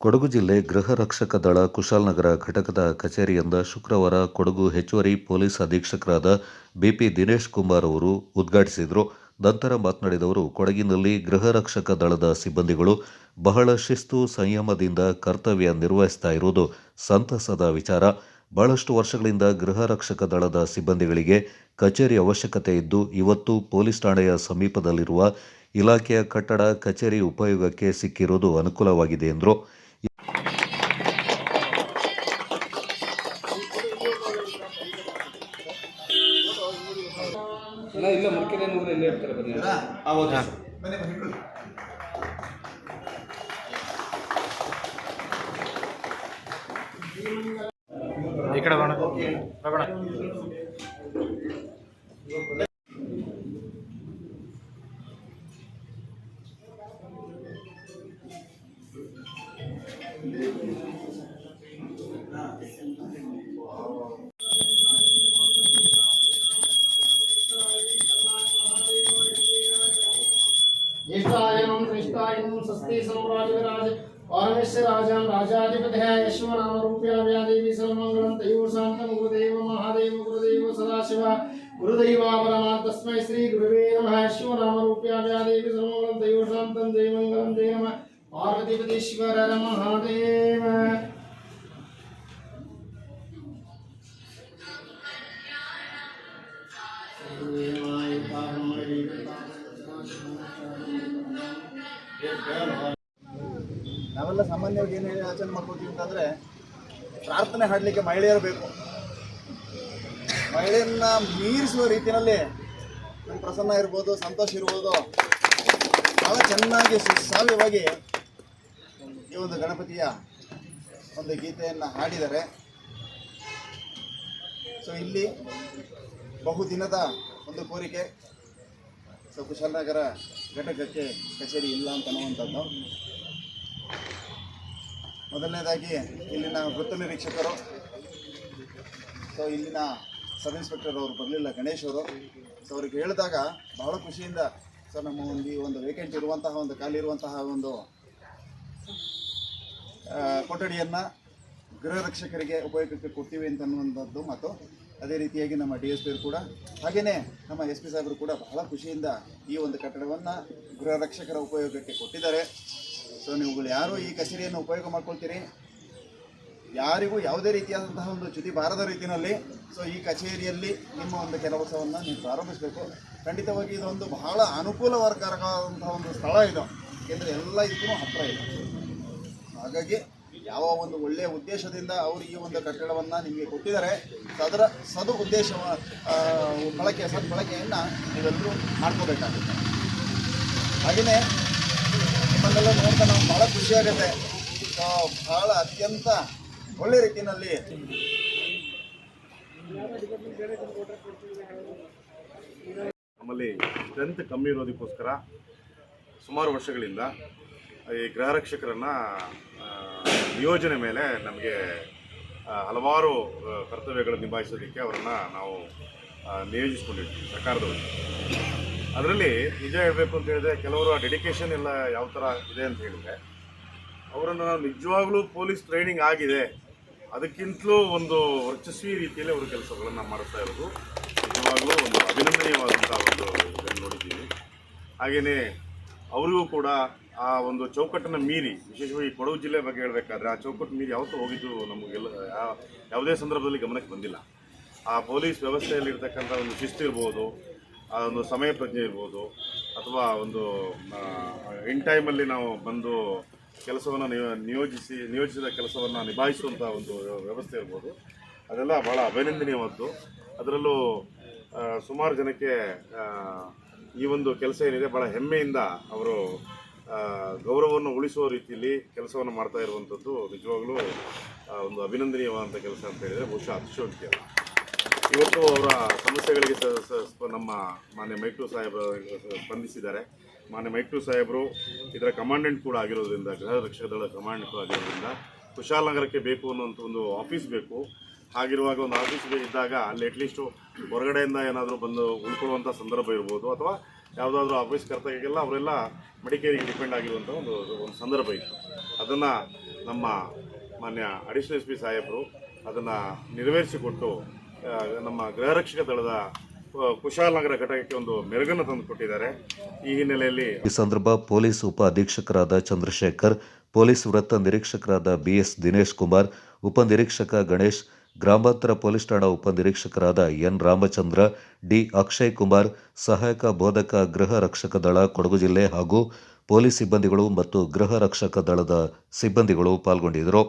ಕೊಡಗು ಜಿಲ್ಲೆ ಗೃಹ ರಕ್ಷಕ ದಳ ಕುಶಾಲನಗರ ಘಟಕದ ಕಚೇರಿಯಿಂದ ಶುಕ್ರವಾರ ಕೊಡಗು ಹೆಚ್ಚುವರಿ ಪೊಲೀಸ್ ಅಧೀಕ್ಷಕರಾದ ಬಿಪಿ ದಿನೇಶ್ ಕುಮಾರ್ ಅವರು ಉದ್ಘಾಟಿಸಿದರು. ನಂತರ ಮಾತನಾಡಿದವರು, ಕೊಡಗಿನಲ್ಲಿ ಗೃಹ ರಕ್ಷಕ ದಳದ ಸಿಬ್ಬಂದಿಗಳು ಬಹಳ ಶಿಸ್ತು ಸಂಯಮದಿಂದ ಕರ್ತವ್ಯ ನಿರ್ವಹಿಸ್ತಾ ಇರುವುದು ಸಂತಸದ ವಿಚಾರ. ಬಹಳಷ್ಟು ವರ್ಷಗಳಿಂದ ಗೃಹ ರಕ್ಷಕ ದಳದ ಸಿಬ್ಬಂದಿಗಳಿಗೆ ಕಚೇರಿ ಅವಶ್ಯಕತೆ ಇದ್ದು, ಇವತ್ತು ಪೊಲೀಸ್ ಠಾಣೆಯ ಸಮೀಪದಲ್ಲಿರುವ ಇಲಾಖೆಯ ಕಟ್ಟಡ ಕಚೇರಿ ಉಪಯೋಗಕ್ಕೆ ಸಿಕ್ಕಿರುವುದು ಅನುಕೂಲವಾಗಿದೆ ಎಂದರು. ಇಲ್ಲೇ ಇರ್ತಾರೆ ಬನ್ನಿ ಈ ಕಡೆ ಬರೋಣ. ज्येष्ठाय नम श्रेष्ठाय नम सस्ते समराजविराज परमेश्वर राजाम राजाधिपतः यशो नाम रूप्या व्यादेवी सर्वमङ्गलं तयोः शान्तं गुरुदेव महादेव गुरुदेव सदाशिव गुरुदैवा परमात् तस्मै श्रीगुरुवे नमः यशो नाम रूप्या व्यादेवी सर्वमङ्गलं तयोः शान्तं जयमङ्गलं जय नमः पार्वतीपति शिवर महादेव ನಾವೆಲ್ಲ ಸಾಮಾನ್ಯವಾಗಿ ಏನು ಹೇಳಿ ಆಚರಣೆ ಮಾಡ್ಕೋತೀವಿ ಅಂತಂದರೆ ಪ್ರಾರ್ಥನೆ ಹಾಡಲಿಕ್ಕೆ ಮಹಿಳೆಯರು ಬೇಕು. ಮಹಿಳೆಯನ್ನ ಮೀರಿಸುವ ರೀತಿಯಲ್ಲಿ ನಮ್ಮ ಪ್ರಸನ್ನ ಇರ್ಬೋದು, ಸಂತೋಷ ಇರ್ಬೋದು. ಬಹಳ ಚೆನ್ನಾಗಿ ಸುಸಾವ್ಯವಾಗಿ ಈ ಒಂದು ಗಣಪತಿಯ ಒಂದು ಗೀತೆಯನ್ನು ಹಾಡಿದ್ದಾರೆ. ಸೊ ಇಲ್ಲಿ ಬಹುದಿನದ ಒಂದು ಕೋರಿಕೆ. ಸೊ ಕುಶಾಲನಗರ ಘಟಕಕ್ಕೆ ಕಚೇರಿ ಇಲ್ಲ ಅಂತ ಅನ್ನುವಂಥದ್ದು. ಮೊದಲನೇದಾಗಿ, ಇಲ್ಲಿನ ವೃತ್ತ ನಿರೀಕ್ಷಕರು, ಸೊ, ಇಲ್ಲಿನ ಸಬ್ ಇನ್ಸ್ಪೆಕ್ಟರ್ ಅವರು ಬರಲಿಲ್ಲ, ಗಣೇಶ್ ಅವರು. ಸೊ ಅವ್ರಿಗೆ ಹೇಳಿದಾಗ ಬಹಳ ಖುಷಿಯಿಂದ ಸೊ ನಮ್ಮ ಒಂದು, ಈ ಒಂದು ವೇಕೆಂಟ್ ಇರುವಂತಹ ಒಂದು, ಖಾಲಿ ಇರುವಂತಹ ಒಂದು ಕೊಠಡಿಯನ್ನು ಗೃಹ ರಕ್ಷಕರಿಗೆ ಉಪಯೋಗಕ್ಕೆ ಅಂತ ಅನ್ನುವಂಥದ್ದು ಮತ್ತು ಅದೇ ರೀತಿಯಾಗಿ ನಮ್ಮ ಡಿ ಎಸ್ ಪಿ ಕೂಡ ಹಾಗೆಯೇ ನಮ್ಮ ಎಸ್ ಪಿ ಸಾಹೇಬರು ಕೂಡ ಬಹಳ ಖುಷಿಯಿಂದ ಈ ಒಂದು ಕಟ್ಟಡವನ್ನು ಗೃಹ ರಕ್ಷಕರ ಉಪಯೋಗಕ್ಕೆ ಕೊಟ್ಟಿದ್ದಾರೆ. ಸೊ ನೀವುಗಳು ಯಾರು ಈ ಕಚೇರಿಯನ್ನು ಉಪಯೋಗ ಮಾಡ್ಕೊಳ್ತೀರಿ? ಯಾರಿಗೂ ಯಾವುದೇ ರೀತಿಯಾದಂತಹ ಒಂದು ಚ್ಯುತಿ ಬಾರದ ರೀತಿಯಲ್ಲಿ ಸೊ ಈ ಕಚೇರಿಯಲ್ಲಿ ನಿಮ್ಮ ಒಂದು ಕೆಲಸವನ್ನು ನೀವು ಪ್ರಾರಂಭಿಸಬೇಕು. ಖಂಡಿತವಾಗಿ ಇದೊಂದು ಬಹಳ ಅನುಕೂಲಕರವಾದಂತಹ ಒಂದು ಸ್ಥಳ ಇದು. ಏಕೆಂದರೆ ಎಲ್ಲ ಇದಕ್ಕೂ ಹತ್ತಿರ ಇದೆ. ಹಾಗಾಗಿ ಯಾವ ಒಂದು ಒಳ್ಳೆಯ ಉದ್ದೇಶದಿಂದ ಅವರು ಈ ಒಂದು ಕಟ್ಟಡವನ್ನು ನಿಮಗೆ ಕೊಟ್ಟಿದ್ದಾರೆ. ಅದರ ಸದು ಉದ್ದೇಶ ಬಳಕೆ ಸದ್ಬಳಕೆಯನ್ನು ನೀವೆಲ್ಲರೂ ಮಾಡ್ಕೋಬೇಕಾಗುತ್ತೆ. ಹಾಗೆಯೇ ನಿಮ್ಮನ್ನೆಲ್ಲ ನೋಡ್ತಾ ನಾವು ಭಾಳ ಖುಷಿಯಾಗುತ್ತೆ ಭಾಳ ಅತ್ಯಂತ ಒಳ್ಳೆ ರೀತಿಯಲ್ಲಿ ನಮ್ಮಲ್ಲಿ ಸ್ಟ್ರೆಂತ್ ಕಮ್ಮಿ ಇರೋದಕ್ಕೋಸ್ಕರ ಸುಮಾರು ವರ್ಷಗಳಿಂದ ಈ ಗೃಹ ರಕ್ಷಕರನ್ನು ನಿಯೋಜನೆ ಮೇಲೆ ನಮಗೆ ಹಲವಾರು ಕರ್ತವ್ಯಗಳನ್ನು ನಿಭಾಯಿಸೋದಕ್ಕೆ ಅವರನ್ನು ನಾವು ನಿಯೋಜಿಸ್ಕೊಂಡಿರ್ತೀವಿ ಸರ್ಕಾರದವರು. ಅದರಲ್ಲಿ ನಿಜ ಹೇಳಬೇಕು ಅಂತ ಹೇಳಿದ್ರೆ ಕೆಲವರು ಆ ಡೆಡಿಕೇಶನ್ ಎಲ್ಲ ಯಾವ ಥರ ಇದೆ ಅಂತ ಹೇಳಿದರೆ, ಅವರನ್ನು ನಾವು ನಿಜವಾಗ್ಲೂ ಪೊಲೀಸ್ ಟ್ರೈನಿಂಗ್ ಆಗಿದೆ. ಅದಕ್ಕಿಂತಲೂ ಒಂದು ವರ್ಚಸ್ವಿ ರೀತಿಯಲ್ಲಿ ಅವರು ಕೆಲಸಗಳನ್ನು ಮಾಡ್ತಾ ಇರೋದು ನಿಜವಾಗ್ಲೂ ಒಂದು ಅಭಿನಂದನೀಯವಾದಂಥ ಒಂದು ಇದನ್ನು ನೋಡಿದ್ದೀವಿ. ಹಾಗೆಯೇ ಅವರಿಗೂ ಕೂಡ ಆ ಒಂದು ಚೌಕಟ್ಟನ್ನು ಮೀರಿ, ವಿಶೇಷವಾಗಿ ಕೊಡಗು ಜಿಲ್ಲೆ ಬಗ್ಗೆ ಹೇಳಬೇಕಾದ್ರೆ ಆ ಚೌಕಟ್ಟು ಮೀರಿ ಯಾವತ್ತೂ ಹೋಗಿದ್ದು ನಮಗೆಲ್ಲ ಯಾವುದೇ ಸಂದರ್ಭದಲ್ಲಿ ಗಮನಕ್ಕೆ ಬಂದಿಲ್ಲ. ಆ ಪೊಲೀಸ್ ವ್ಯವಸ್ಥೆಯಲ್ಲಿ ವ್ಯವಸ್ಥೆಯಲ್ಲಿರ್ತಕ್ಕಂಥ ಒಂದು ಶಿಸ್ತು ಇರ್ಬೋದು, ಆ ಒಂದು ಸಮಯ ಪ್ರಜ್ಞೆ ಇರ್ಬೋದು, ಅಥವಾ ಒಂದು ಇನ್ ಟೈಮಲ್ಲಿ ನಾವು ಬಂದು ಕೆಲಸವನ್ನು ನಿಯೋಜಿಸಿ, ನಿಯೋಜಿಸಿದ ಕೆಲಸವನ್ನು ನಿಭಾಯಿಸುವಂಥ ಒಂದು ವ್ಯವಸ್ಥೆ ಇರ್ಬೋದು. ಅದೆಲ್ಲ ಭಾಳ ಅಭಿನಂದನೀಯವಾದ್ದು. ಅದರಲ್ಲೂ ಸುಮಾರು ಜನಕ್ಕೆ ಈ ಒಂದು ಕೆಲಸ ಏನಿದೆ ಭಾಳ ಹೆಮ್ಮೆಯಿಂದ ಅವರು ಗೌರವವನ್ನು ಉಳಿಸುವ ರೀತಿಯಲ್ಲಿ ಕೆಲಸವನ್ನು ಮಾಡ್ತಾ ಇರುವಂಥದ್ದು ನಿಜವಾಗ್ಲೂ ಒಂದು ಅಭಿನಂದನೀಯವಾದಂಥ ಕೆಲಸ ಅಂತ ಹೇಳಿದರೆ ಬಹುಶಃ ಅತಿಶಯೋಕ್ತಿ ಅಲ್ಲ. ಇವತ್ತು ಅವರ ಸಮಸ್ಯೆಗಳಿಗೆ ನಮ್ಮ ಮಾನ್ಯ ಮೈಕ್ರೋ ಸಾಹೇಬರು ಸ್ಪಂದಿಸಿದ್ದಾರೆ. ಮಾನ್ಯ ಮೈಕ್ರೋ ಸಾಹೇಬರು ಇದರ ಕಮಾಂಡೆಂಟ್ ಕೂಡ ಆಗಿರೋದ್ರಿಂದ, ಗೃಹ ರಕ್ಷಕ ದಳ ಕಮಾಂಡೆಂಟ್ ಕೂಡ ಆಗಿರೋದ್ರಿಂದ ಕುಶಾಲನಗರಕ್ಕೆ ಬೇಕು ಅನ್ನೋಂಥ ಒಂದು ಆಫೀಸ್ ಬೇಕು. ಹಾಗಿರುವಾಗ ಒಂದು ಆಫೀಸ್ ಇದ್ದಾಗ ಅಲ್ಲಿ ಅಟ್ಲೀಸ್ಟು ಹೊರಗಡೆಯಿಂದ ಏನಾದರೂ ಬಂದು ಉಳ್ಕೊಳ್ಳುವಂಥ ಸಂದರ್ಭ ಇರ್ಬೋದು ಅಥವಾ ಯಾವುದಾದ್ರೂ ಆಫೀಸ್ ಕರ್ತವ್ಯಕ್ಕೆಲ್ಲ ಅವರೆಲ್ಲ ಮೆಡಿಕೇರಿಗೆ ಡಿಪೆಂಡ್ ಆಗಿರುವಂಥ ಒಂದು ಒಂದು ಸಂದರ್ಭ ಇತ್ತು. ಅದನ್ನು ನಮ್ಮ ಮಾನ್ಯ ಅಡಿಷನಲ್ ಎಸ್ ಪಿ ಸಾಹೇಬರು ಅದನ್ನು ನೆರವೇರಿಸಿಕೊಟ್ಟು ನಮ್ಮ ಗೃಹರಕ್ಷಕ ದಳದ ಕುಶಾಲನಗರ ಘಟಕಕ್ಕೆ ಒಂದು ಮೆರುಗನ್ನು ತಂದುಕೊಟ್ಟಿದ್ದಾರೆ ಈ ಹಿನ್ನೆಲೆಯಲ್ಲಿ ಈ ಸಂದರ್ಭ ಪೊಲೀಸ್ ಉಪ ಅಧೀಕ್ಷಕರಾದ ಚಂದ್ರಶೇಖರ್, ಪೊಲೀಸ್ ವೃತ್ತ ನಿರೀಕ್ಷಕರಾದ ಬಿಎಸ್ ದಿನೇಶ್ ಕುಮಾರ್ ಉಪನಿರೀಕ್ಷಕ ಗಣೇಶ್ ಗ್ರಾಮಾಂತರ ಪೊಲೀಸ್ ಠಾಣಾ ಉಪನಿರೀಕ್ಷಕರಾದ ಎನ್ ರಾಮಚಂದ್ರ, ಡಿ ಅಕ್ಷಯ್ ಕುಮಾರ್, ಸಹಾಯಕ ಬೋಧಕ ಗೃಹ ರಕ್ಷಕ ದಳ ಕೊಡಗು ಜಿಲ್ಲೆ ಹಾಗೂ ಪೊಲೀಸ್ ಸಿಬ್ಬಂದಿಗಳು ಮತ್ತು ಗೃಹ ರಕ್ಷಕ ದಳದ ಸಿಬ್ಬಂದಿಗಳು ಪಾಲ್ಗೊಂಡಿದ್ದರು.